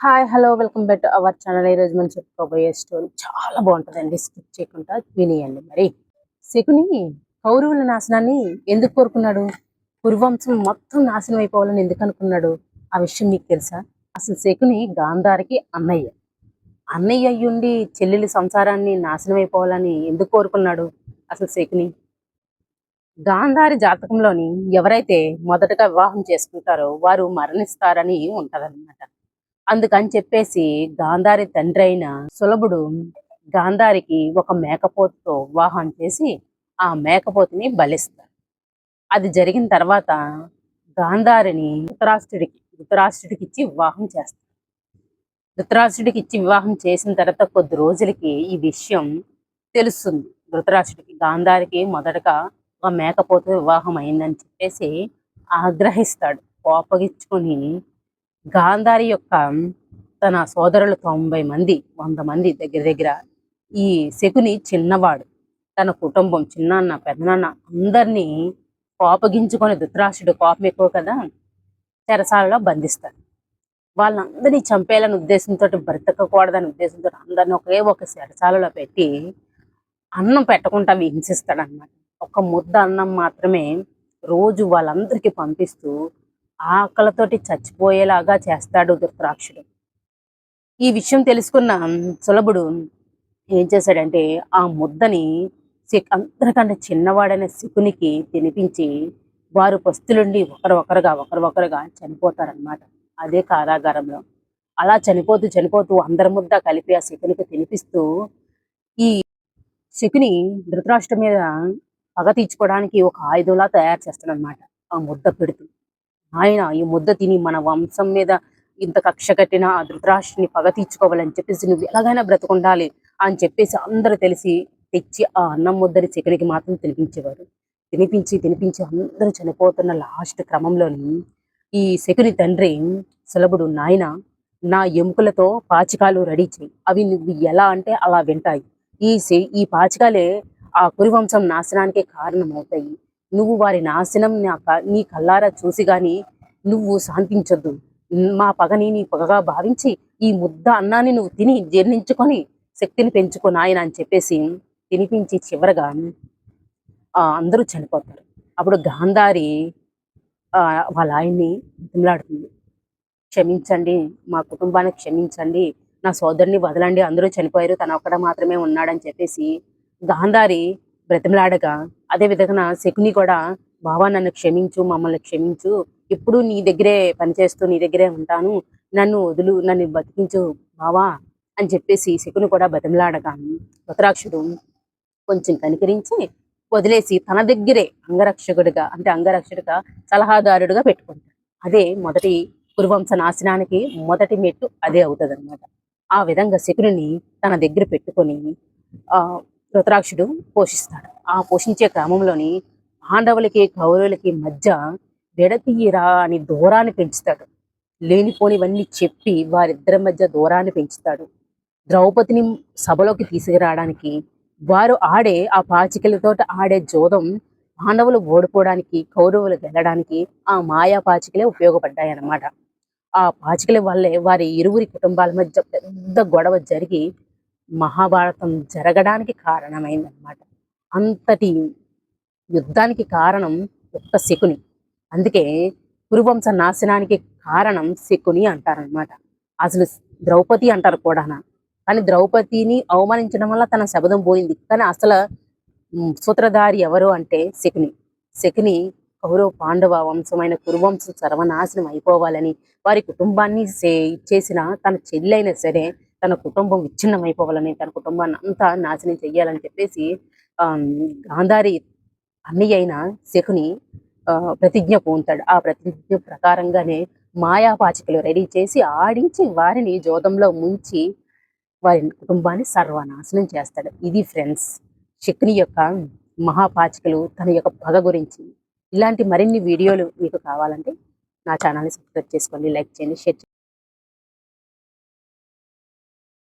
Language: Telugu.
Hi hello welcome back to our channel ఈ రోజు మనం చెప్పుకోబోయే స్టోరీ చాలా బాగుంటుందండి. స్కిప్ చేయకుండా వినియండి మరి. శకుని కౌరవుల నాశనాన్ని ఎందుకు కోరుకున్నాడు? కురువంశం మొత్తం నాశనం అయిపోవాలని ఎందుకు అనుకున్నాడు? ఆ విషయం మీకు తెలుసా? అసలు శకుని గాంధారికి అన్నయ్య. అన్నయ్య అయ్యుండి చెల్లెలి సంసారాన్ని నాశనం అయిపోవాలని ఎందుకు కోరుకున్నాడు అసలు శకుని? గాంధారి జాతకంలోని ఎవరైతే మొదటగా వివాహం చేసుకుంటారో వారు మరణిస్తారని ఉంటదన్నమాట. అందుకని చెప్పేసి గాంధారి తండ్రి అయిన సులభుడు గాంధారికి ఒక మేకపోతుతో వివాహం చేసి ఆ మేకపోతుని బలిస్తాడు అది జరిగిన తర్వాత గాంధారిని ధృతరాష్ట్రుడికి ధృతరాష్ట్రుడికి ఇచ్చి వివాహం చేస్తాడు ధృతరాష్ట్రుడికి ఇచ్చి వివాహం చేసిన తర్వాత కొద్ది రోజులకి ఈ విషయం తెలుస్తుంది. ధృతరాష్ట్రుడికి గాంధారికి మొదటగా ఒక మేకపోతు వివాహం అయిందని చెప్పేసి ఆగ్రహిస్తాడు. కోపగించుకొని గాంధారి యొక్క తన సోదరులు తొంభై మంది వంద మంది దగ్గర దగ్గర ఈ శకుని చిన్నవాడు తన కుటుంబం చిన్నాన్న పెద్దనాన్న అందరినీ కోపగించుకొని ధృతరాష్ట్రుడు కోపం ఎక్కువ కదా చెరసాలలో బంధిస్తాడు. వాళ్ళందరినీ చంపేయాలని ఉద్దేశంతో బ్రతకకూడదని ఉద్దేశంతో అందరిని ఒకే ఒక చెరసాలలో పెట్టి అన్నం పెట్టకుండా హింసిస్తాడు అనమాట ఒక ముద్ద అన్నం మాత్రమే రోజు వాళ్ళందరికీ పంపిస్తూ ఆకలితోటి చచ్చిపోయేలాగా చేస్తాడు ధృతరాక్షుడు ఈ విషయం తెలుసుకున్న సులభుడు ఏం చేశాడంటే ఆ ముద్దని శి- అందరికంటే చిన్నవాడైన శకునికి తినిపించి వారు పస్తులుండి ఒకరు ఒకరుగా ఒకరు ఒకరుగా చనిపోతారనమాట అదే కారాగారంలో. అలా చనిపోతూ చనిపోతూ అందరి ముద్ద కలిపి ఆ శకునికి తినిపిస్తూ ఈ శకుని ధృతరాష్ట్రం మీద పగ తీర్చుకోవడానికి ఒక ఆయుధంలా తయారు చేస్తాడనమాట ఆ ముద్ద పెడుతూ. ఆయన ఈ ముద్ద తిని మన వంశం మీద ఇంత కక్ష కట్టిన ఆ ధృతరాష్ట్రుని పగ తీర్చుకోవాలని చెప్పేసి నువ్వు ఎలాగైనా బ్రతకుండాలి అని చెప్పేసి అందరూ తెలిసి తెచ్చి ఆ అన్నం ముద్దని శకునికి మాత్రం తినిపించేవారు. తినిపించి తినిపించి అందరూ చనిపోతున్న లాస్ట్ క్రమంలోని ఈ శకుని తండ్రి సులభుడు నాయన నా ఎముకలతో పాచికాలు రెడీ చేయి. అవి నువ్వు ఎలా అంటే అలా వింటాయి. ఈ ఈ పాచికాలే ఆ కురివంశం నాశనానికి కారణమవుతాయి. నువ్వు వారి నాశనం నా క- నీ కల్లారా చూసి గాని నువ్వు శాంతించొద్దు. మా పగని నీ పగగా భావించి ఈ ముద్ద అన్నాన్ని నువ్వు తిని జీర్ణించుకొని శక్తిని పెంచుకో నాయన అని చెప్పేసి తినిపించి చివరగా అందరూ చనిపోతారు. అప్పుడు గాంధారి వాళ్ళ ఆయన్ని తిమలాడుతుంది. క్షమించండి మా కుటుంబాన్ని క్షమించండి నా సోదరుని వదలండి అందరూ చనిపోయారు తన ఒక్కడ మాత్రమే ఉన్నాడని చెప్పేసి గాంధారి బ్రతిమలాడగా. అదే విధంగా శకుని కూడా బావా నన్ను క్షమించు మమ్మల్ని క్షమించు. ఎప్పుడు నీ దగ్గరే పనిచేస్తూ నీ దగ్గరే ఉంటాను. నన్ను వదులు నన్ను బతికించు. బావా అని చెప్పేసి శకుని కూడా బతిమలాడగా ధృతరాక్షుడు కొంచెం కనికరించి వదిలేసి తన దగ్గరే అంగరక్షకుడిగా అంటే అంగరక్షకుడిగా సలహాదారుడిగా పెట్టుకుంటాడు. అదే మొదటి కురువంశ నాశనానికి మొదటి మెట్టు అదే అవుతుంది ఆ విధంగా శకుని తన దగ్గర పెట్టుకొని ఆ ధృతరాక్షుడు పోషిస్తాడు. ఆ పోషించే క్రమంలోని పాండవులకి కౌరవులకి మధ్య విడతీయరా అని దూరాన్ని పెంచుతాడు. లేనిపోనివన్నీ చెప్పి వారిద్దరి మధ్య దూరాన్ని పెంచుతాడు. ద్రౌపదిని సభలోకి తీసుకురావడానికి వారు ఆడే ఆ పాచికలతో ఆడే జోదం పాండవులు ఓడిపోవడానికి కౌరవులు గెలడానికి ఆ మాయా పాచికలే ఉపయోగపడ్డాయి అన్నమాట ఆ పాచికల వల్లే వారి ఇరువురి కుటుంబాల మధ్య పెద్ద గొడవ జరిగి మహాభారతం జరగడానికి కారణమైందనమాట అంతటి యుద్ధానికి కారణం ఒక్క శకుని. అందుకే కురువంశ నాశనానికి కారణం శకుని అంటారనమాట అసలు ద్రౌపది అంటారు కూడానా? కానీ ద్రౌపదిని అవమానించడం వల్ల తన శబదం పోయింది. కానీ అసలు సూత్రధారి ఎవరు అంటే శకుని. శకుని కౌరవ పాండవ వంశమైన కురువంశం సర్వనాశనం అయిపోవాలని వారి కుటుంబాన్ని సే- ఇచ్చేసిన తన చెల్లైనా సరే తన కుటుంబం విచ్ఛిన్నం అయిపోవాలని తన కుటుంబాన్ని అంతా నాశనం చెయ్యాలని చెప్పేసి ఆ గాంధారి అన్నయ్య అయిన శకుని ఆ, ప్రతిజ్ఞ పూంతాడు ఆ ప్రతిజ్ఞ ప్రకారంగానే మాయాపాచికలు రెడీ చేసి ఆడించి వారిని జోదంలో ముంచి వారి కుటుంబాన్ని సర్వనాశనం చేస్తాడు. ఇది ఫ్రెండ్స్ శకుని యొక్క మహాపాచికలు తన యొక్క పగ గురించి. ఇలాంటి మరిన్ని వీడియోలు మీకు కావాలంటే నా ఛానల్ని సబ్స్క్రైబ్ చేసుకోండి లైక్ చేయండి షేర్ చేయండి.